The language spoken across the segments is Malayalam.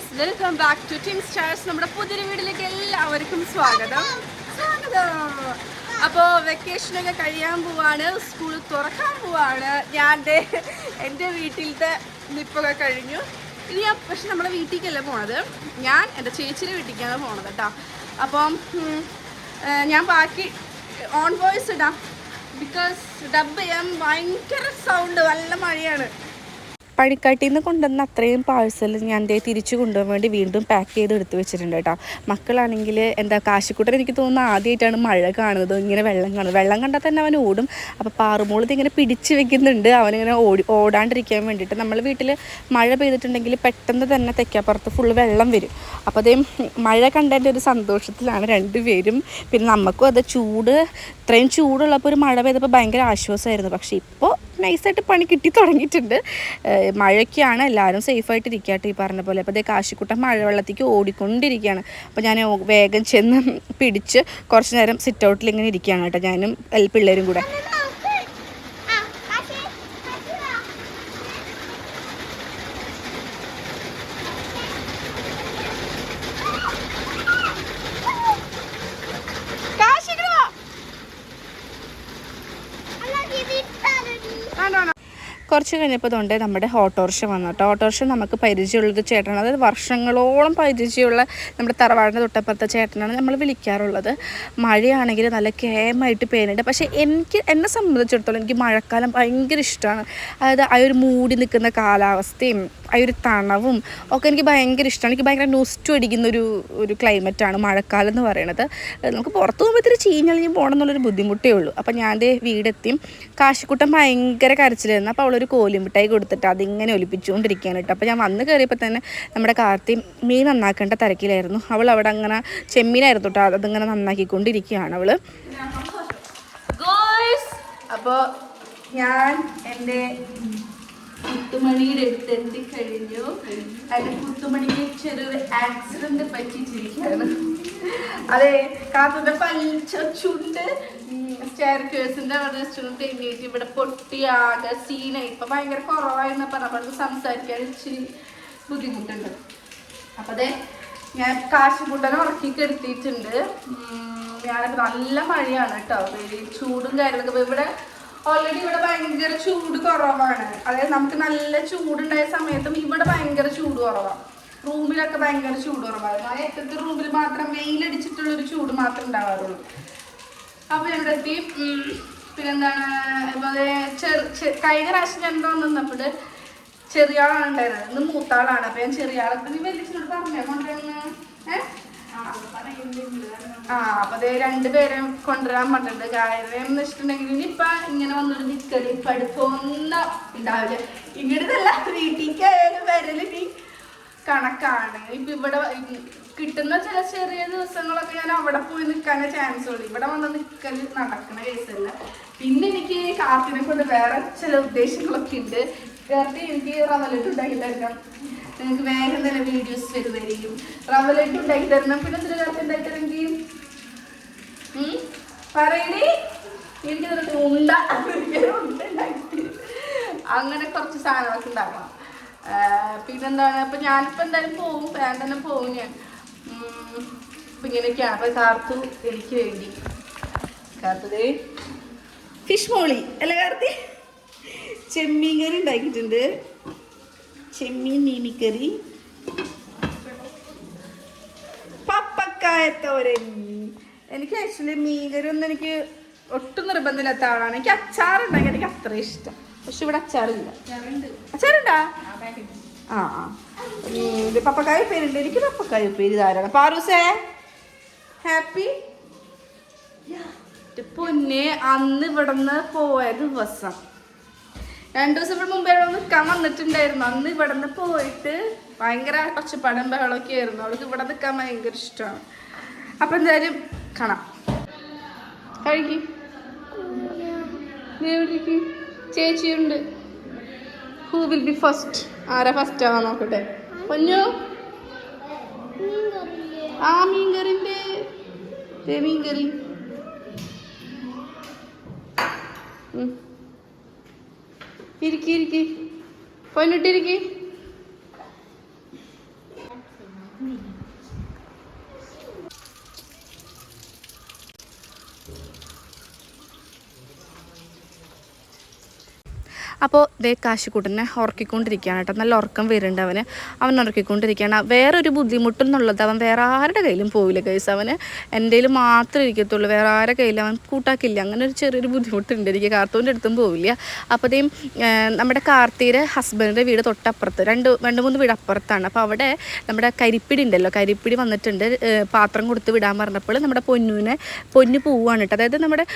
Guys welcome back to team stars നമ്മുടെ പുതിയൊരു വീട്ടിലേക്ക് എല്ലാവർക്കും സ്വാഗതം. സ്വാഗതം അപ്പോൾ വെക്കേഷനൊക്കെ കഴിയാൻ പോവാണ് സ്കൂൾ തുറക്കാൻ പോവാണ്. ഞാൻ എന്റെ വീട്ടിലത്തെ നിപ്പൊക്കെ കഴിഞ്ഞു. ഇനി ഞാൻ പക്ഷെ നമ്മുടെ വീട്ടിലേക്കല്ല പോണത്. ഞാൻ എന്റെ ചേച്ചിയുടെ വീട്ടിലേക്കാണ് പോണത് കേട്ടോ. അപ്പം ഞാൻ ബാക്കി ഓൺ വോയിസ് ഇടാം. ബിക്കോസ് ഡബ് ചെയ്യാൻ ഭയങ്കര സൗണ്ട് നല്ല മഴയാണ്. പണിക്കാട്ടിൽ നിന്ന് കൊണ്ടുവന്ന അത്രയും പാഴ്സൽ ഞാൻ ദേ തിരിച്ചു കൊണ്ടുപോകാൻ വേണ്ടി വീണ്ടും പാക്ക് ചെയ്ത് എടുത്ത് വെച്ചിട്ടുണ്ട് കേട്ടോ. മക്കളാണെങ്കിൽ എന്താ കാശിക്കൂട്ടൻ എനിക്ക് തോന്നുന്നു ആദ്യമായിട്ടാണ് മഴ കാണുന്നത്. ഇങ്ങനെ വെള്ളം കാണുന്നത് വെള്ളം കണ്ടാൽ തന്നെ അവൻ ഓടും. അപ്പോൾ പാറുമോൾ ഇങ്ങനെ പിടിച്ച് വെക്കുന്നുണ്ട്. അവനിങ്ങനെ ഓടി ഓടാണ്ടിരിക്കാൻ വേണ്ടിയിട്ട്. നമ്മൾ വീട്ടിൽ മഴ പെയ്തിട്ടുണ്ടെങ്കിൽ പെട്ടെന്ന് തന്നെ തെക്കാപ്പുറത്ത് ഫുള്ള് വെള്ളം വരും. അപ്പോൾ അതേ മഴ കണ്ടതിന്റെ ഒരു സന്തോഷത്തിലാണ് രണ്ടുപേരും. പിന്നെ നമുക്കും അത് ചൂട് ഇത്രയും ചൂടുള്ളപ്പോൾ ഒരു മഴ പെയ്തപ്പോൾ ഭയങ്കര ആശ്വാസമായിരുന്നു. പക്ഷേ ഇപ്പോൾ നൈസായിട്ട് പണി കിട്ടി തുടങ്ങിയിട്ടുണ്ട്. മഴയ്ക്കാണ് എല്ലാവരും സേഫായിട്ട് ഇരിക്കാട്ടെ ഈ പറഞ്ഞ പോലെ. അപ്പോൾ അതേ കാശിക്കുട്ടൻ മഴവെള്ളത്തേക്ക് ഓടിക്കൊണ്ടിരിക്കുകയാണ്. അപ്പോൾ ഞാൻ വേഗം ചെന്ന് പിടിച്ച് കുറച്ച് നേരം സിറ്റ് ഔട്ടിൽ ഇങ്ങനെ ഇരിക്കുകയാണ് കേട്ടോ. ഞാനും പിള്ളേരും കൂടെ കാശി ഇങ്ങട് വാ. വേണ്ട, വേണ്ട. കുറച്ച് കഴിഞ്ഞപ്പോൾ തൊണ്ടേ നമ്മുടെ ഓട്ടോറിക്ഷ വന്നു കേട്ടോ. ഓട്ടോറിക്ഷ നമുക്ക് പരിചയമുള്ളൊരു ചേട്ടനാണ്. അതായത് വർഷങ്ങളോളം പരിചയമുള്ള നമ്മുടെ തറവാടിന്റെ തൊട്ടപ്പുറത്തെ ചേട്ടനാണ് നമ്മൾ വിളിക്കാറുള്ളത്. മഴയാണെങ്കിൽ നല്ല കേമായിട്ട് പേനുണ്ട് പക്ഷേ എനിക്ക് എന്നെ സംബന്ധിച്ചിടത്തോളം എനിക്ക് മഴക്കാലം ഭയങ്കര ഇഷ്ടമാണ്. അതായത് ആ ഒരു മൂടി നിൽക്കുന്ന കാലാവസ്ഥയും ആ ഒരു തണവും ഒക്കെ എനിക്ക് ഭയങ്കര ഇഷ്ടമാണ്. എനിക്ക് ഭയങ്കര നൊസ്റ്റു അടിക്കുന്ന ഒരു ഒരു ക്ലൈമറ്റാണ് മഴക്കാലം എന്ന് പറയുന്നത്. നമുക്ക് പുറത്ത് പോകുമ്പോൾ ഇത്തിരി ചീഞ്ഞളിഞ്ഞ് പോകണം എന്നുള്ളൊരു ബുദ്ധിമുട്ടേ ഉള്ളൂ. അപ്പോൾ ഞാൻ ദേ വീടെത്തി. കാശിക്കുട്ടൻ ഭയങ്കര കരച്ചിലായിരുന്നു. അപ്പോൾ അവളൊരു കോലിമിട്ടായി കൊടുത്തിട്ട് അതിങ്ങനെ ഒലിപ്പിച്ചുകൊണ്ടിരിക്കുകയാണ് കേട്ടോ. അപ്പോൾ ഞാൻ വന്ന് കയറിയപ്പോൾ തന്നെ നമ്മുടെ കാർത്തി മീൻ നന്നാക്കേണ്ട തിരക്കിലായിരുന്നു. അവൾ അവിടെ അങ്ങനെ ചെമ്മീനായിരുന്നു കേട്ടോ. അതിങ്ങനെ നന്നാക്കിക്കൊണ്ടിരിക്കുകയാണ് അവൾ അപ്പോൾ അപ്പോ ഞാൻ എന്റെ കുത്തുമണിയുടെ അടുത്ത് എത്തിക്കഴിഞ്ഞു. അതിന്റെ കുത്തുമണിക്ക് ചെറിയൊരു ആക്സിഡന്റ് പറ്റിച്ചിരിക്കുകയാണ്. അതെ കാത്തുന്റെ പലിച്ച ചുണ്ട്. സ്റ്റെയർ കേസിന്റെ അവിടെ ചുണ്ട് തെന്നിയിട്ട് ഇവിടെ പൊട്ടിയാകെ സീനായി ഇപ്പൊ ഭയങ്കര കുറവായിരുന്നു. നമ്മൾക്ക് സംസാരിക്കാൻ ഇച്ചിരി ബുദ്ധിമുട്ടുണ്ട്. അപ്പൊ അതെ ഞാൻ കാശിമുട്ടനെ ഉറക്കി കെടുത്തിയിട്ടുണ്ട് ഞാനൊക്കെ നല്ല മഴയാണ് കേട്ടോ. ചൂടും കാര്യങ്ങളൊക്കെ. ഇവിടെ ഓൾറെഡി ഇവിടെ ഭയങ്കര ചൂട് കുറവാണ്. അതായത് നമുക്ക് നല്ല ചൂടുണ്ടായ സമയത്തും ഇവിടെ ഭയങ്കര ചൂട് കുറവാണ് റൂമിലൊക്കെ ഭയങ്കര ചൂട് കുറവായിരുന്നു ആ ഏറ്റത്തെ റൂമിൽ മാത്രം വെയിലടിച്ചിട്ടുള്ളൊരു ചൂട് മാത്രമേ ഉണ്ടാവാറുള്ളൂ. അപ്പൊ ഇവിടെ പിന്നെന്താണ്? ദേ ചെറു കഴിഞ്ഞ പ്രാവശ്യം ഞാൻ എന്താ വന്നപ്പോൾ ചെറിയ ആളാണ് ഉണ്ടായിരുന്നത്. ഇന്ന് മൂത്ത ആളാണ് അപ്പൊ ഞാൻ ചെറിയ ആളെ നീ വലിച്ചിട്ട് പറഞ്ഞേ. കൊണ്ടുവന്ന്. ഏഹ് ആ അപ്പൊ അതേ രണ്ടുപേരെ കൊണ്ടുവരാൻ പറഞ്ഞിട്ടുണ്ട്. കാര്യം എന്ന് വെച്ചിട്ടുണ്ടെങ്കിൽ ഇനിയിപ്പ ഇങ്ങനെ വന്നൊരു നിക്കൽ പഠിപ്പൊന്നും ഉണ്ടാവില്ല. ഇങ്ങനത്തല്ല വീട്ടിലേക്കായാലും വരൽ നീ കണക്കാണ്. ഇപ്പൊ ഇവിടെ കിട്ടുന്ന ചില ചെറിയ ദിവസങ്ങളൊക്കെ ഞാൻ അവിടെ പോയി നിൽക്കാനേ ചാൻസ് ഉള്ളൂ. ഇവിടെ വന്ന് നിൽക്കൽ നടക്കണ കേസല്ല പിന്നെ എനിക്ക് കാത്തിനെ കൊണ്ട് വേറെ ചില ഉദ്ദേശങ്ങളൊക്കെ ഉണ്ട്. കാർത്തി എനിക്ക് റവലറ്റ് ഉണ്ടാക്കി തരണം നിങ്ങൾക്ക് വേറെ നല്ല വീഡിയോസ് വരുന്നതായിരിക്കും. റവലറ്റ് ഉണ്ടാക്കി തരണം പിന്നെ ചില കാർത്തി ഉണ്ടാക്കി തരണമെങ്കിൽ? പറയണേ എനിക്ക് നിനക്ക് ഉണ്ട അങ്ങനെ കുറച്ച് സാധനങ്ങളൊക്കെ ഉണ്ടാക്കണം. പിന്നെന്താണ്? അപ്പൊ ഞാനിപ്പോ എന്തായാലും പോകും വേഗം തന്നെ പോകും ഞാൻ. അപ്പൊ കാർത്തു എനിക്ക് വേണ്ടി. കാർത്തതേ ഫിഷ് മോളി അല്ല കാർത്തി? ചെമ്മീൻ കറി ഉണ്ടാക്കിയിട്ടുണ്ട്. ചെമ്മീൻ മീമിക്കറി. പപ്പക്കായത്തോരൻ. എനിക്ക് ആക്ച്വലി മീൻകറി ഒന്നും എനിക്ക് ഒട്ടും നിർബന്ധമില്ലാത്ത ആളാണ്. എനിക്ക് അച്ചാർ ഉണ്ടാക്കി എനിക്ക് അത്ര ഇഷ്ടം. പക്ഷെ ഇവിടെ അച്ചാറില്ല. അച്ചാറുണ്ടാ. ആ ആ. പപ്പക്കായ പേരുണ്ട് എനിക്ക് പപ്പക്കായ പേര് ധാരാളം. പാറൂസേ ഹാപ്പി? പൊന്നെ അന്ന് ഇവിടുന്ന് പോയ ദിവസം. രണ്ടു ദിവസം ഇവിടെ മുമ്പേ നിൽക്കാൻ വന്നിട്ടുണ്ടായിരുന്നു. അന്ന് ഇവിടുന്ന് പോയിട്ട് ഭയങ്കര കുറച്ച് പടം ബഹളമൊക്കെ ആയിരുന്നു. അവൾക്ക് ഇവിടെ നിൽക്കാൻ ഭയങ്കര ഇഷ്ടമാണ്. അപ്പൊ എന്തായാലും കാണാം. കഴുകി. ചേച്ചിയുണ്ട്. ഹൂ വിൽ ബി ഫസ്റ്റ് ആരാ ഫസ്റ്റ് ആവാൻ നോക്കട്ടെ? പൊന്നു? ആ മീൻകറിന്റെ ദേ മീൻകറി. ഇരിക്കി ഇരിക്കി. പൊന്നിട്ടിരിക്കി അപ്പോൾ ദേ കാശിക്കൂട്ടനെ ഉറക്കിക്കൊണ്ടിരിക്കുകയാണ് കേട്ടോ. നല്ല ഉറക്കം വരുന്നുണ്ട് അവന്. അവൻ ഉറക്കിക്കൊണ്ടിരിക്കുകയാണ്. വേറൊരു ബുദ്ധിമുട്ടെന്നുള്ളത് അവൻ വേറെ ആരുടെ കയ്യിലും പോവില്ല കൈസ് അവന് എന്റെ കയ്യിൽ മാത്രമേ ഇരിക്കത്തുള്ളൂ. വേറെ ആരുടെ കയ്യിലും അവൻ കൂട്ടാക്കില്ല. അങ്ങനെ ഒരു ചെറിയൊരു ബുദ്ധിമുട്ടുണ്ട്. എനിക്ക് കാർത്തൂന്റെ അടുത്തും പോവില്ല. അപ്പോഴത്തേയും നമ്മുടെ കാർത്തിയുടെ ഹസ്ബൻഡിന്റെ വീട് തൊട്ടപ്പുറത്ത് രണ്ട് രണ്ട് മൂന്ന് വീട് അപ്പുറത്താണ്. അപ്പോൾ അവിടെ നമ്മുടെ കരിപ്പിടി ഉണ്ടല്ലോ. കരിപ്പിടി വന്നിട്ടുണ്ട്. പാത്രം കൊടുത്ത് വിടാൻ പറഞ്ഞപ്പോൾ നമ്മുടെ പൊന്നുവിനെ പൊന്നു പോവുകയാണ് കേട്ടോ. അതായത് നമ്മുടെ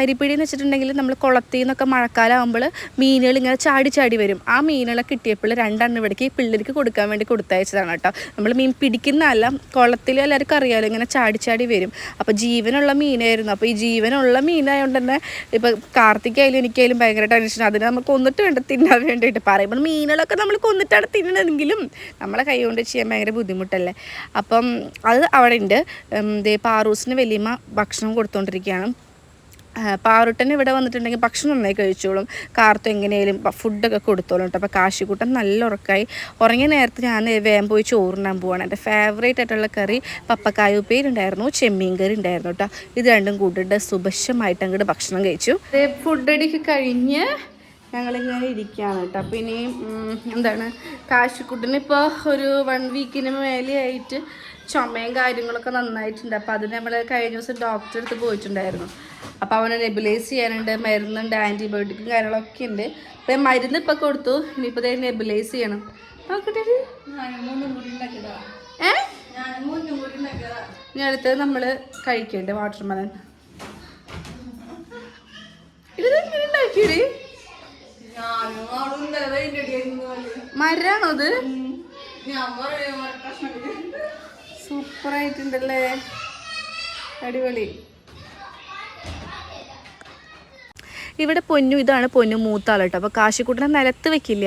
കരിപ്പിടി എന്ന് വെച്ചിട്ടുണ്ടെങ്കിൽ നമ്മൾ കുളത്തിൽ നിന്നൊക്കെ മഴക്കാലം ആകുമ്പോൾ മീനുകൾ ഇങ്ങനെ ചാടി ചാടി വരും. ആ മീനുകളെ കിട്ടിയപ്പോൾ രണ്ടെണ്ണം ഇവിടേക്ക് പിള്ളേർക്ക് കൊടുക്കാൻ വേണ്ടി കൊടുത്തയച്ചതാണ് കേട്ടോ. നമ്മൾ മീൻ പിടിക്കുന്നതല്ല കുളത്തിൽ എല്ലാവർക്കും അറിയാമല്ലോ ഇങ്ങനെ ചാടി ചാടി വരും. അപ്പോൾ ജീവനുള്ള മീനായിരുന്നു. അപ്പോൾ ഈ ജീവനുള്ള മീനായതുകൊണ്ട് തന്നെ ഇപ്പോൾ കാർത്തിക്കായാലും എനിക്കായാലും ഭയങ്കര ടെൻഷൻ അതിനെ നമ്മൾ കൊന്നിട്ട് വേണ്ട തിന്നാൻ വേണ്ടിയിട്ട് പറയുമ്പോൾ മീനുകളൊക്കെ നമ്മൾ കൊന്നിട്ടാണ് തിന്നണമെങ്കിലും നമ്മളെ കൈ കൊണ്ട് ചെയ്യാൻ ഭയങ്കര ബുദ്ധിമുട്ടല്ലേ? അപ്പം അത് അവിടെ ഉണ്ട് പാറൂസിന് വലിയമ്മ ഭക്ഷണം കൊടുത്തുകൊണ്ടിരിക്കുകയാണ് പാറുട്ടൻ ഇവിടെ വന്നിട്ടുണ്ടെങ്കിൽ ഭക്ഷണം നന്നായി കഴിച്ചോളും. കാർത്തു എങ്ങനെയും ഫുഡൊക്കെ കൊടുത്തോളും കേട്ടോ. അപ്പോൾ കാശിക്കൂട്ടൻ നല്ല ഉറക്കായി. ഉറങ്ങിയ നേരത്തെ ഞാൻ വേഗം പോയി ചോറിനാൻ പോവാണ്. എന്റെ ഫേവറേറ്റ് ആയിട്ടുള്ള കറി പപ്പക്കായ ഉപ്പേരി ഉണ്ടായിരുന്നു. ചെമ്മീൻ കറി ഉണ്ടായിരുന്നു കേട്ടോ. ഇത് രണ്ടും കൂട്ടിട്ട് സുഭക്ഷമായിട്ട് അങ്ങോട്ട് ഭക്ഷണം കഴിച്ചു. ഫുഡ് അടിക്ക് കഴിഞ്ഞ് ഞങ്ങളിങ്ങനെ ഇരിക്കുകയാണ് കേട്ടോ. അപ്പോൾ ഇനിയും എന്താണ് കാശിക്കൂട്ടൻ ഇപ്പോൾ ഒരു വൺ വീക്കിന് മേലെയായിട്ട് ചുമയും കാര്യങ്ങളൊക്കെ നന്നായിട്ടുണ്ട്. അപ്പോൾ അതിന് നമ്മൾ കഴിഞ്ഞ ദിവസം ഡോക്ടറെ അടുത്ത് പോയിട്ടുണ്ടായിരുന്നു. അപ്പോൾ അവനെ നെബുലൈസ് ചെയ്യാനുണ്ട്. മരുന്നുണ്ട് ആന്റിബയോട്ടിക്കും കാര്യങ്ങളൊക്കെ ഉണ്ട്. അപ്പോൾ മരുന്ന് ഇപ്പോൾ കൊടുത്തു. ഇനിയിപ്പോൾ ഇതേ നെബുലൈസ് ചെയ്യണം. നോക്കട്ടെ. ഏ? ഇനി അടുത്തത് നമ്മൾ കഴിക്കണ്ടേ വാട്ടർ മെലൻ ഇത് മരാണോ ഇത്? സൂപ്പർ ആയിട്ടുണ്ടല്ലേ അടിപൊളി. ഇവിടെ പൊന്നു ഇതാണ് പൊന്നു മൂത്താളട്ടോ അപ്പോൾ കാശിക്കുട്ടനെ നിലത്ത് വെക്കില്ല.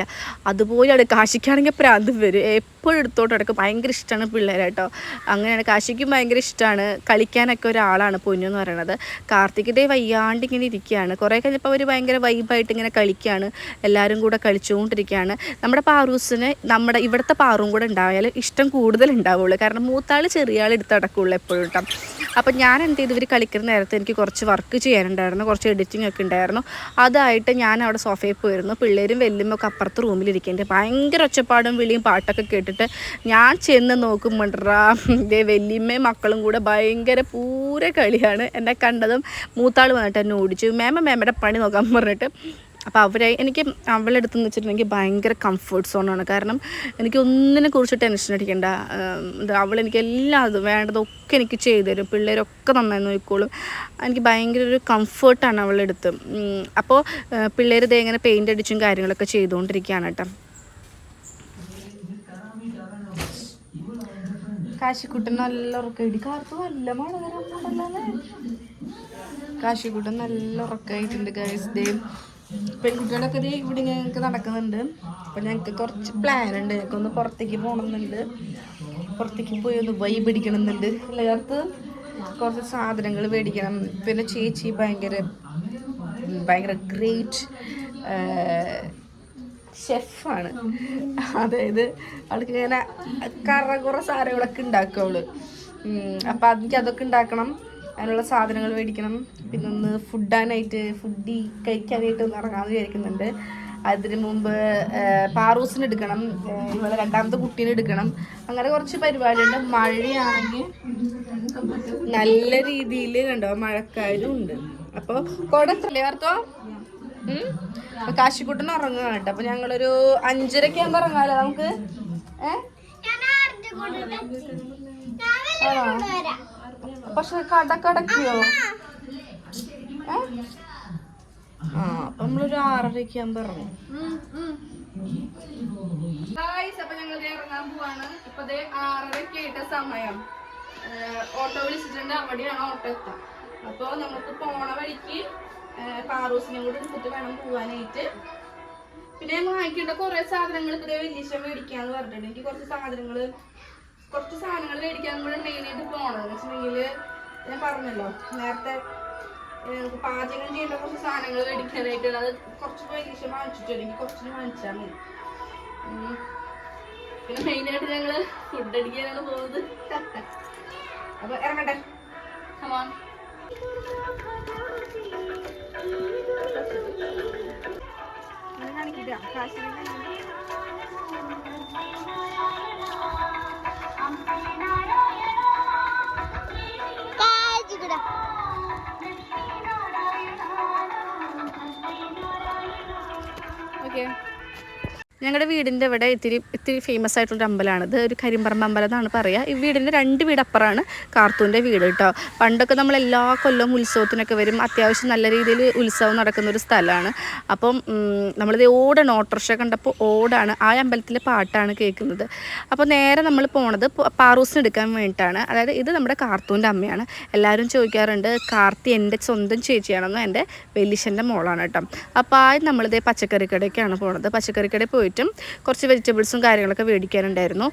അതുപോലെ അതുപോലെയാണ് കാശിക്കാണെങ്കിൽ പ്രാന്ത് വരും. എപ്പോഴും എടുത്തോട്ട് കിടക്കും ഭയങ്കര ഇഷ്ടമാണ് പിള്ളേരെ കേട്ടോ അങ്ങനെയാണ് കാശിക്കും ഭയങ്കര ഇഷ്ടമാണ് കളിക്കാനൊക്കെ ഒരാളാണ് പൊന്നു എന്ന് പറയുന്നത് കാർത്തികിന്റെ വയ്യാണ്ട് ഇങ്ങനെ ഇരിക്കുകയാണ്. കുറേ കഴിഞ്ഞപ്പോൾ അവർ ഭയങ്കര വൈബായിട്ട് ഇങ്ങനെ കളിക്കുകയാണ്. എല്ലാവരും കൂടെ കളിച്ചുകൊണ്ടിരിക്കുകയാണ്. നമ്മുടെ പാറൂസിന് നമ്മുടെ ഇവിടുത്തെ പാറും കൂടെ ഉണ്ടായാൽ ഇഷ്ടം കൂടുതൽ ഉണ്ടാവുള്ളൂ. കാരണം മൂത്താൾ ചെറിയ ആൾ എടുത്ത് എപ്പോഴും കേട്ടോ അപ്പം ഞാൻ എന്ത് ചെയ്തു? ഇവർ കളിക്കുന്ന നേരത്തെ എനിക്ക് കുറച്ച് വർക്ക് ചെയ്യാനുണ്ടായിരുന്നു. കുറച്ച് എഡിറ്റിംഗ് ഒക്കെ ഉണ്ടായിരുന്നു. അതായിട്ട് ഞാൻ അവിടെ സോഫയിൽ പോയിരുന്നു. പിള്ളേരും വെല്ലുമൊക്കെ അപ്പുറത്ത് റൂമിലിരിക്കുന്നുണ്ട് ഭയങ്കര ഒച്ചപ്പാടും വിളിയും പാട്ടൊക്കെ കേട്ടിട്ട് ഞാൻ ചെന്ന് നോക്കുമ്പോണ്ടാ ഇതേ വല്യമ്മയും മക്കളും കൂടെ ഭയങ്കര പൂര കളിയാണ്. എന്നെ കണ്ടതും മൂത്താൾ വന്നിട്ട് എന്നെ ഓടിച്ചു. മേമ മേമയുടെ പണി നോക്കാൻ പറഞ്ഞിട്ട് അപ്പോൾ അവരെ എനിക്ക് അവളുടെ അടുത്ത് എന്ന് വെച്ചിട്ടുണ്ടെങ്കിൽ ഭയങ്കര കംഫർട്ട് സോണാണ് കാരണം എനിക്ക് ഒന്നിനെ കുറിച്ച് ടെൻഷൻ അടിക്കേണ്ട. എന്താ അവൾ എനിക്ക് എല്ലാം വേണ്ടതൊക്കെ എനിക്ക് ചെയ്തു തരും. പിള്ളേരൊക്കെ നന്നായി നോക്കിക്കോളും. എനിക്ക് ഭയങ്കര ഒരു കംഫർട്ടാണ് അവളുടെ അടുത്ത് അപ്പോൾ പിള്ളേർ ഇതേ ഇങ്ങനെ പെയിന്റ് അടിച്ചും കാര്യങ്ങളൊക്കെ ചെയ്തുകൊണ്ടിരിക്കുകയാണ് കേട്ടോ. കാശിക്കുട്ടൻ നല്ല ഉറക്കമായിട്ട് കാർത്ത് നല്ല മഴ വരാൻ കാശിക്കുട്ടൻ നല്ല ഉറക്കമായിട്ടുണ്ട് ഗൈസ് ഡേ പെൺകുട്ടികളൊക്കെ ഒരു ഇവിടെ ഇങ്ങനെ നടക്കുന്നുണ്ട്. അപ്പം ഞങ്ങൾക്ക് കുറച്ച് പ്ലാൻ ഉണ്ട്. ഞങ്ങൾക്ക് ഒന്ന് പുറത്തേക്ക് പോകണമെന്നുണ്ട് പുറത്തേക്ക് പോയി ഒന്ന് വൈ പിടിക്കണമെന്നുണ്ട് എല്ലാവർത്ത് കുറച്ച് സാധനങ്ങൾ മേടിക്കണം. പിന്നെ ചേച്ചി ഭയങ്കര ഭയങ്കര ഗ്രേറ്റ് ഷെഫാണ് അതായത് അവൾക്ക് ഇങ്ങനെ കറ കുറേ സാധനങ്ങളൊക്കെ ഉണ്ടാക്കും അവൾ. അപ്പം എനിക്ക് അതൊക്കെ ഉണ്ടാക്കണം. അതിനുള്ള സാധനങ്ങൾ മേടിക്കണം. പിന്നെ ഒന്ന് ഫുഡാനായിട്ട് ഫുഡി കഴിക്കാനായിട്ട് ഒന്ന് ഇറങ്ങാമെന്ന് വിചാരിക്കുന്നുണ്ട്. അതിനു മുമ്പ് പാറൂസിന് എടുക്കണം. ഇതുപോലെ രണ്ടാമത്തെ കുട്ടീനെ എടുക്കണം. അങ്ങനെ കുറച്ച് പരിപാടിയുണ്ട്. മഴയാണെങ്കിൽ നല്ല രീതിയിൽ കണ്ടോ മഴക്കാരും ഉണ്ട്. അപ്പോൾ കുടത്തല്ലേ അർത്ഥം കാശിക്കുട്ടൻ ഇറങ്ങുക കേട്ടോ. അപ്പൊ ഞങ്ങളൊരു അഞ്ചരക്ക് ആകുമ്പോ ഇറങ്ങാലോ നമുക്ക്? ഏ? ആണോ? പക്ഷെ കടക്കടക്കിയോ? ആ അപ്പൊ നമ്മളൊരു ആറരയ്ക്ക് ഞാൻ പറഞ്ഞു അപ്പൊ ഞങ്ങൾ ഇറങ്ങാൻ പോവാണ്. ഇപ്പൊ ആറരയ്ക്ക് ആയിട്ട് സമയം. ഓട്ടോ വിളിച്ചിട്ടുണ്ട്. അവിടെയാണ് ഓട്ടോ എത്താം. അപ്പോൾ നമുക്ക് പോണ വഴിക്ക് പാറൂസിനെ കൂടി എടുത്തിട്ട് വേണം പോവാനായിട്ട്. പിന്നെ വാങ്ങിക്കേണ്ട കുറെ സാധനങ്ങൾ ഇതേ വലിയ മേടിക്കാന്ന് പറഞ്ഞിട്ടുണ്ട്. എനിക്ക് കുറച്ച് സാധനങ്ങൾ കുറച്ച് സാധനങ്ങൾ മേടിക്കാൻ കൂടെ മെയിനായിട്ട് പോണത് എന്ന് വെച്ചിട്ടുണ്ടെങ്കിൽ ഞാൻ പറഞ്ഞല്ലോ നേരത്തെ പാചകം ചെയ്യേണ്ട കുറച്ച് സാധനങ്ങൾ മേടിക്കാനായിട്ട് അത് കുറച്ച് വലിയ വാങ്ങിച്ചിട്ട് എനിക്ക് കുറച്ച് വാങ്ങിച്ചാൽ മതി. പിന്നെ പിന്നെ മെയിനായിട്ട് ഞങ്ങൾ ഫുഡ് അടിക്കാനാണ് പോകുന്നത്. അപ്പൊ ഇറങ്ങട്ടെ. കാണിക്കില്ല കാജിക്കട ഓക്കെ ഞങ്ങളുടെ വീടിന്റെ ഇവിടെ ഇത്തിരി ഇത്തിരി ഫേമസ് ആയിട്ടുള്ള അമ്പലമാണ് ഇത് ഒരു കരിമ്പറമ്പ അമ്പലം എന്നാണ് പറയുക ഈ വീടിന്റെ രണ്ട് വീടപ്പുറമാണ് കാർത്തൂന്റെ വീട് കേട്ടോ പണ്ടൊക്കെ നമ്മൾ എല്ലാ കൊല്ലവും ഉത്സവത്തിനൊക്കെ വരും. അത്യാവശ്യം നല്ല രീതിയിൽ ഉത്സവം നടക്കുന്ന ഒരു സ്ഥലമാണ് അപ്പം നമ്മളിത് ഓടാണ്. ഓട്ടോറിക്ഷ കണ്ടപ്പോൾ ഓടാണ്. ആ അമ്പലത്തിലെ പാട്ടാണ് കേൾക്കുന്നത്. അപ്പോൾ നേരെ നമ്മൾ പോണത് പാറൂസിന് എടുക്കാൻ വേണ്ടിയിട്ടാണ്. അതായത് ഇത് നമ്മുടെ കാർത്തൂന്റെ അമ്മയാണ്. എല്ലാവരും ചോദിക്കാറുണ്ട് കാർത്തി എന്റെ സ്വന്തം ചേച്ചിയാണെന്നോ? എന്റെ വെല്ലിശന്റെ മോളാണ് കേട്ടോ അപ്പോൾ ആ നമ്മളിത് പച്ചക്കറി കടയ്ക്കാണ് പോണത്. പച്ചക്കറി കടയിൽ പോയിട്ടും കുറച്ച് വെജിറ്റബിൾസും കാര്യങ്ങളൊക്കെ മേടിക്കാനുണ്ടായിരുന്നു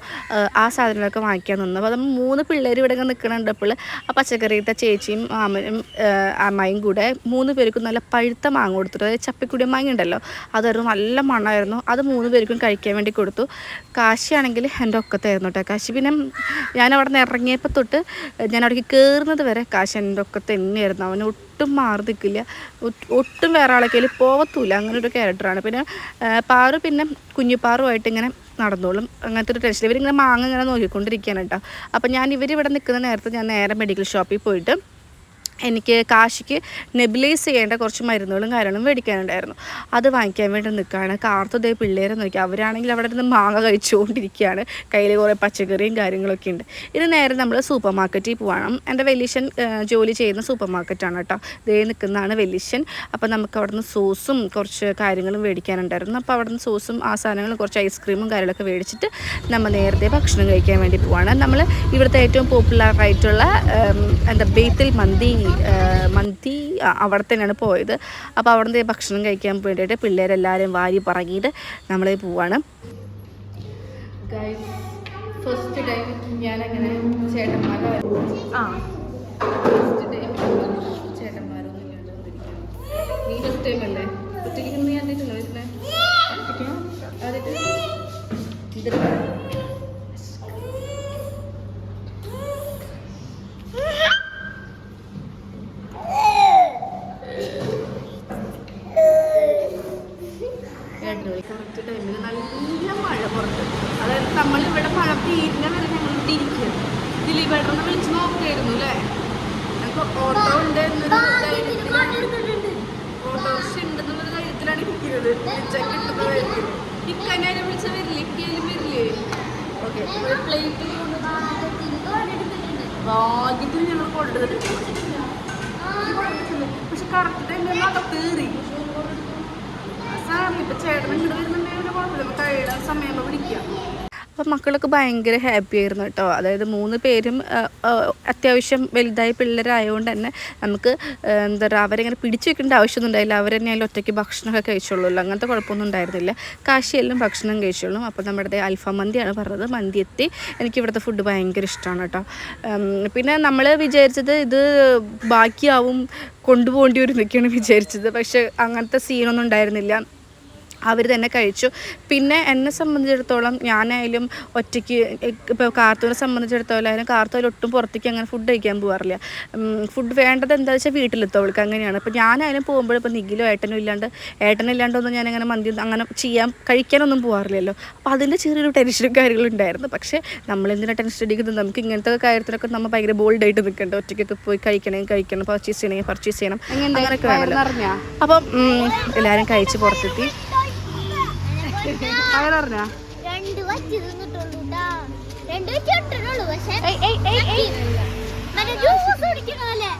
ആ, സാധനങ്ങളൊക്കെ വാങ്ങിക്കാൻ നിന്നു. അപ്പോൾ നമ്മൾ മൂന്ന് പിള്ളേർ ഇവിടെ ഇങ്ങനെ നിൽക്കണുണ്ടപ്പോൾ ആ പച്ചക്കറിയിട്ട ചേച്ചിയും മാമനും അമ്മയും കൂടെ മൂന്ന് പേർക്കും നല്ല പഴുത്ത മാങ്ങ കൊടുത്തിട്ട്. അതായത് ചപ്പിക്കുടിയ മാങ്ങ ഉണ്ടല്ലോ അതായിരുന്നു നല്ല മണമായിരുന്നു. അത് മൂന്ന് പേർക്കും കഴിക്കാൻ വേണ്ടി കൊടുത്തു. കാശിയാണെങ്കിൽ എന്റെ ഒക്കത്തായിരുന്നു കേട്ടോ. കാശി പിന്നെ ഞാൻ അവിടെ നിന്ന് ഇറങ്ങിയപ്പോൾ തൊട്ട് ഞാൻ അവിടേക്ക് കയറുന്നത് വരെ കാശി എന്റെ ഒക്കത്ത് തന്നെയായിരുന്നു. അവന് ഒട്ടും മാറി നിൽക്കില്ല. ഒട്ടും വേറെ ആളെ കയ്യിൽ പോവത്തൂല അങ്ങനെ ഒരു ക്യാരക്ടറാണ് പിന്നെ പാറു പിന്നെ കുഞ്ഞിപ്പാറുമായിട്ട് ഇങ്ങനെ നടന്നോളും. അങ്ങനത്തെ ഒരു ടെൻഷൻ ഇവരിങ്ങനെ മാങ്ങ ഇങ്ങനെ നോക്കിക്കൊണ്ടിരിക്കുകയാണ് കേട്ടോ. അപ്പം ഞാൻ ഇവരിവിടെ നിൽക്കുന്ന നേരത്തെ ഞാൻ നേരെ മെഡിക്കൽ ഷോപ്പിൽ പോയിട്ട് എനിക്ക് കാശിക്ക് നെബിലൈസ് ചെയ്യേണ്ട കുറച്ച് മരുന്നുകളും കാര്യങ്ങളും മേടിക്കാനുണ്ടായിരുന്നു. അത് വാങ്ങിക്കാൻ വേണ്ടി നിൽക്കുകയാണ്. കാർത്തുദേ പിള്ളേരെ നോക്കി. അവരാണെങ്കിൽ അവിടെ നിന്ന് മാങ്ങ കഴിച്ചുകൊണ്ടിരിക്കുകയാണ്. കയ്യിൽ കുറേ പച്ചക്കറിയും കാര്യങ്ങളൊക്കെ ഉണ്ട്. ഇത് നേരെ നമ്മൾ സൂപ്പർ മാർക്കറ്റിൽ പോകണം. എന്റെ വെല്ലിശൻ ജോലി ചെയ്യുന്ന സൂപ്പർ മാർക്കറ്റാണ് കേട്ടോ. ദേ നിൽക്കുന്നതാണ് വെല്ലിശൻ അപ്പോൾ നമുക്ക് അവിടെ നിന്ന് സോസും കുറച്ച് കാര്യങ്ങളും മേടിക്കാനുണ്ടായിരുന്നു. അപ്പോൾ അവിടെ നിന്ന് സോസും ആ സാധനങ്ങളും കുറച്ച് ഐസ്ക്രീമും കാര്യങ്ങളൊക്കെ മേടിച്ചിട്ട് നമ്മൾ നേരത്തെ ഭക്ഷണം കഴിക്കാൻ വേണ്ടി പോവാണ്. നമ്മൾ ഇവിടുത്തെ ഏറ്റവും പോപ്പുലറായിട്ടുള്ള എന്താ ബേത്തിൽ മന്തി മന്തി അവിടെ തന്നെയാണ് പോയത്. അപ്പോൾ അവിടെ നിന്ന് ഭക്ഷണം കഴിക്കാൻ വേണ്ടിയിട്ട് പിള്ളേരെല്ലാവരും വാരി പറങ്ങിയിട്ട് നമ്മൾ പോവാണ്. ഫസ്റ്റ് ടൈം ഞാനങ്ങനെ ചേട്ടന്മാരെ ആ. ഫസ്റ്റ് ടൈം ചേട്ടന്മാരൊന്നും. നീ ഫസ്റ്റ് ടൈം അല്ലേ? ഒറ്റയ്ക്ക് നീ കണ്ടിട്ടുണ്ടോ കറക്റ്റ് ടൈമിൽ നല്ല മഴ പുറത്ത്. അതായത് നമ്മൾ ഇവിടെ മഴ തീരുന്ന വരെ ഞങ്ങൾ ഇവിടെ ഇരിക്കുക ദിലീപേട്ടനെ വിളിച്ച് നോക്കായിരുന്നു അല്ലേ ഞങ്ങൾക്ക് ഓട്ടോ ഉണ്ട് ഓട്ടോറിക്ഷ ഉണ്ടെന്നുള്ള കാര്യത്തിലാണ് ഇരിക്കുന്നത്. വിളിച്ചാൽ കിട്ടുന്നതായിരിക്കും ഇക്കനെ വിളിച്ച? വരില്ലേ? ഇക്കയിലും വരില്ലേ? ഓക്കെ പ്ലേറ്റ് ഭാഗ്യത്തിൽ ഞങ്ങൾ കൊണ്ടുവന്നിട്ട് പക്ഷെ കറക്റ്റ് ടൈമിൽ അതൊക്കെ കയറി അപ്പം മക്കളൊക്കെ ഭയങ്കര ഹാപ്പി ആയിരുന്നു കേട്ടോ. അതായത് മൂന്ന് പേരും അത്യാവശ്യം വലുതായ പിള്ളേരായതുകൊണ്ട് തന്നെ നമുക്ക് എന്താ പറയുക അവരെങ്ങനെ പിടിച്ചു വെക്കേണ്ട ആവശ്യമൊന്നും ഉണ്ടായില്ല. അവർ ഒറ്റയ്ക്ക് ഭക്ഷണമൊക്കെ കഴിച്ചുള്ളൂ അങ്ങനത്തെ കുഴപ്പമൊന്നും ഉണ്ടായിരുന്നില്ല. കാശിയെല്ലാം ഭക്ഷണം കഴിച്ചോളും അപ്പോൾ നമ്മുടെ അൽഫ മന്തിയാണ് പറഞ്ഞത്. മന്തി എത്തി. എനിക്ക് ഇവിടുത്തെ ഫുഡ് ഭയങ്കര ഇഷ്ടമാണ് കേട്ടോ. പിന്നെ നമ്മൾ വിചാരിച്ചത് ഇത് ബാക്കിയാവും കൊണ്ടുപോകേണ്ടി വരും എന്നൊക്കെയാണ് വിചാരിച്ചത്. പക്ഷേ അങ്ങനത്തെ സീനൊന്നും ഉണ്ടായിരുന്നില്ല. അവർ തന്നെ കഴിച്ചു. പിന്നെ എന്നെ സംബന്ധിച്ചിടത്തോളം ഞാനായാലും ഒറ്റയ്ക്ക് ഇപ്പോൾ കാർത്തൂനെ സംബന്ധിച്ചിടത്തോളം ആയാലും കാർത്തൂർ ഒട്ടും പുറത്തേക്ക് അങ്ങനെ ഫുഡ് കഴിക്കാൻ പോകാറില്ല ഫുഡ് വേണ്ടത് എന്താ വെച്ചാൽ വീട്ടിലെത്തും അവൾക്ക് അങ്ങനെയാണ്. ഇപ്പോൾ ഞാനായാലും പോകുമ്പോൾ ഇപ്പോൾ നിഖിലോ ഏട്ടനും ഇല്ലാണ്ട് ഏട്ടനില്ലാണ്ടൊന്നും അങ്ങനെ മന്തി അങ്ങനെ ചെയ്യാൻ കഴിക്കാനൊന്നും പോകാറില്ലല്ലോ അപ്പോൾ അതിന്റെ ചെറിയൊരു ടെൻഷനും കാര്യങ്ങളും ഉണ്ടായിരുന്നു. പക്ഷേ നമ്മളെന്തിനാണ് ടെൻഷൻ അടിക്കുന്നത്? നമുക്ക് ഇങ്ങനത്തെ കാര്യത്തിലൊക്കെ നമ്മൾ ഭയങ്കര ബോൾഡായിട്ട് നിൽക്കേണ്ട ഒറ്റയ്ക്കൊക്കെ പോയി കഴിക്കണമെങ്കിൽ കഴിക്കണം പർച്ചേസ് ചെയ്യണമെങ്കിൽ പർച്ചേസ് ചെയ്യണം അങ്ങനെ വേണമല്ലോ അപ്പം എല്ലാവരും കഴിച്ച് പുറത്തെത്തി. വയററിഞ്ഞാ? രണ്ട് വച്ച് തിന്നിട്ടുള്ളൂട്ടാ രണ്ട് വച്ച് ഇട്ടിട്ടുള്ളൂ പക്ഷെ മറ്റേ ജ്യൂസ് കുടിക്കണല്ലേ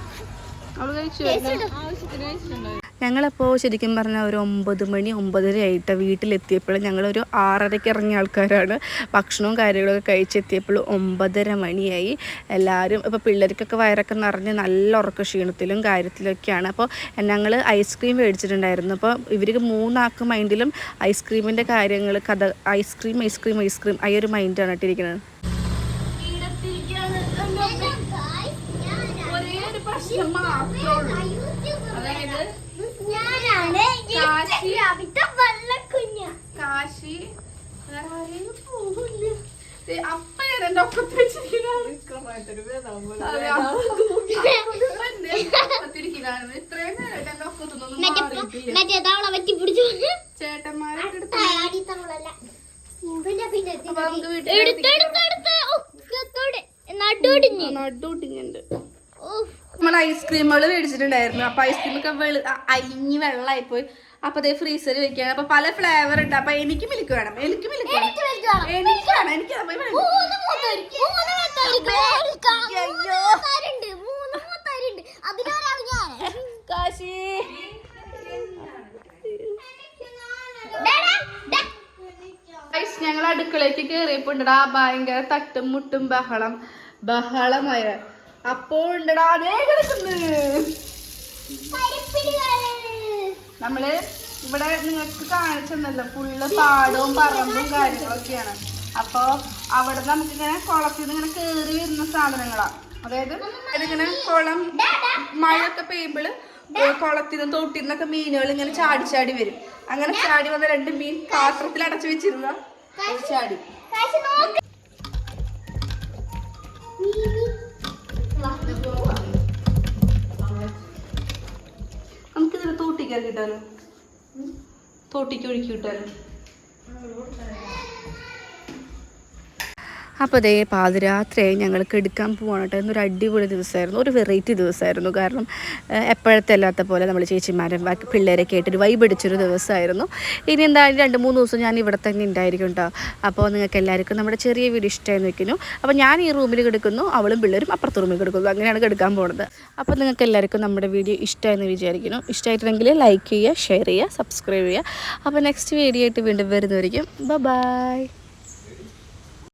അവൾ കഴിച്ചു ഞങ്ങളപ്പോൾ ശരിക്കും പറഞ്ഞാൽ ഒരു ഒമ്പത് മണി ഒമ്പതര ആയിട്ട് വീട്ടിലെത്തിയപ്പോൾ ഞങ്ങളൊരു ആറരയ്ക്ക് ഇറങ്ങിയ ആൾക്കാരാണ്. ഭക്ഷണവും കാര്യങ്ങളൊക്കെ കഴിച്ചെത്തിയപ്പോൾ ഒമ്പതര മണിയായി. എല്ലാവരും ഇപ്പോൾ പിള്ളേർക്കൊക്കെ വയറൊക്കെ നിറഞ്ഞ് നല്ല ഉറക്ക ക്ഷീണത്തിലും കാര്യത്തിലൊക്കെയാണ്. അപ്പോൾ ഞങ്ങൾ ഐസ്ക്രീം മേടിച്ചിട്ടുണ്ടായിരുന്നു. അപ്പോൾ ഇവർക്ക് മൂന്നാക്ക് മൈൻഡിലും ഐസ്ക്രീമിന്റെ കാര്യങ്ങൾ കഥ ഐസ്ക്രീം ഐസ്ക്രീം ഐസ്ക്രീം ആ ഒരു മൈൻഡാണ് ഇട്ടിരിക്കുന്നത് ഒരേ ഒരു പ്രശ്നം മാത്രമേ ഉള്ളൂ അതായത് ഞാനാണ് കാശി. അവിടുത്തെ വെള്ളക്കുഞ്ഞ കാശി വേറെ ആരെയും പോകില്ല ദേ, അപ്പയാണ് ഇത്രയും എന്റെ മാറിയിട്ടില്ല പിടിച്ചു ചേട്ടന്മാരെ അപ്പൊ നമുക്ക് വീട്ടിൽ നമ്മൾ ഐസ്ക്രീമുകൾ മേടിച്ചിട്ടുണ്ടായിരുന്നു. അപ്പൊ ഐസ്ക്രീമൊക്കെ വെളു വെള്ളമായി പോയി അപ്പൊ അതേ ഫ്രീസറിൽ വെക്കുകയാണ് അപ്പൊ പല ഫ്ലേവർ ഉണ്ട്. അപ്പൊ എനിക്ക് മിൽക്ക് വേണം. എനിക്ക് മിൽക്ക് വേണം. എനിക്ക് വേണം. എനിക്ക് കാശി. ഞങ്ങൾ അടുക്കളയ്ക്ക് കയറിയപ്പോ ഉണ്ടടാ ഭയങ്കര തട്ടും മുട്ടും ബഹളം ബഹളമായ. അപ്പോ ഉണ്ടടാ അതേ കിടക്കുന്നു നമ്മൾ ഇവിടെ നിങ്ങൾക്ക് കാണിച്ചെന്നല്ലോ ഫുള്ള് പാടവും പറമ്പും കാര്യങ്ങളൊക്കെയാണ്. അപ്പൊ അവിടെ നമുക്കിങ്ങനെ കുളത്തിൽ നിന്ന് ഇങ്ങനെ കേറി വരുന്ന സാധനങ്ങളാ. അതായത് ഇതിങ്ങനെ കുളം മഴയൊക്കെ പെയ്യുമ്പോൾ കുളത്തിൽ നിന്ന് തൊട്ടിൽ നിന്നൊക്കെ മീനുകൾ ഇങ്ങനെ ചാടി ചാടി വരും. അങ്ങനെ ചാടി വന്ന രണ്ട് മീൻ പാത്രത്തിൽ അടച്ചു വെച്ചിരുന്ന ചാടി. കിട്ടാലോ തോട്ടിക്ക് ഒഴുക്കി കിട്ടാലോ അപ്പോൾ അതേ പാതിരാത്രിയായി ഞങ്ങൾക്ക് എടുക്കാൻ പോവാണ് കേട്ടോ. അടിപൊളി ദിവസമായിരുന്നു. ഒരു വെറൈറ്റി ദിവസമായിരുന്നു. കാരണം എപ്പോഴത്തെ അല്ലാത്ത പോലെ നമ്മൾ ചേച്ചിമാരെ ബാക്കി പിള്ളേരൊക്കെ ആയിട്ടൊരു വൈബ് അടിച്ചൊരു ദിവസമായിരുന്നു. ഇനി എന്തായാലും രണ്ട് മൂന്ന് ദിവസം ഞാൻ ഇവിടെ തന്നെ ഉണ്ടായിരിക്കും കേട്ടോ. അപ്പോൾ നിങ്ങൾക്ക് എല്ലാവർക്കും നമ്മുടെ ചെറിയ വീട് ഇഷ്ടമായി നിൽക്കുന്നു അപ്പോൾ ഞാൻ ഈ റൂമിൽ കിടക്കുന്നു അവളും പിള്ളേരും അപ്പുറത്തെ റൂമിൽ കിടക്കുന്നു. അങ്ങനെയാണ് കിടക്കാൻ പോകുന്നത് അപ്പോൾ നിങ്ങൾക്ക് എല്ലാവർക്കും നമ്മുടെ വീഡിയോ ഇഷ്ടമായെന്ന് വിചാരിക്കുന്നു. ഇഷ്ടമായിട്ടുണ്ടെങ്കിൽ ലൈക്ക് ചെയ്യുക ഷെയർ ചെയ്യുക സബ്സ്ക്രൈബ് ചെയ്യുക. അപ്പോൾ നെക്സ്റ്റ് വീഡിയോ ആയിട്ട് വീണ്ടും വരുന്നതായിരിക്കും. ബൈ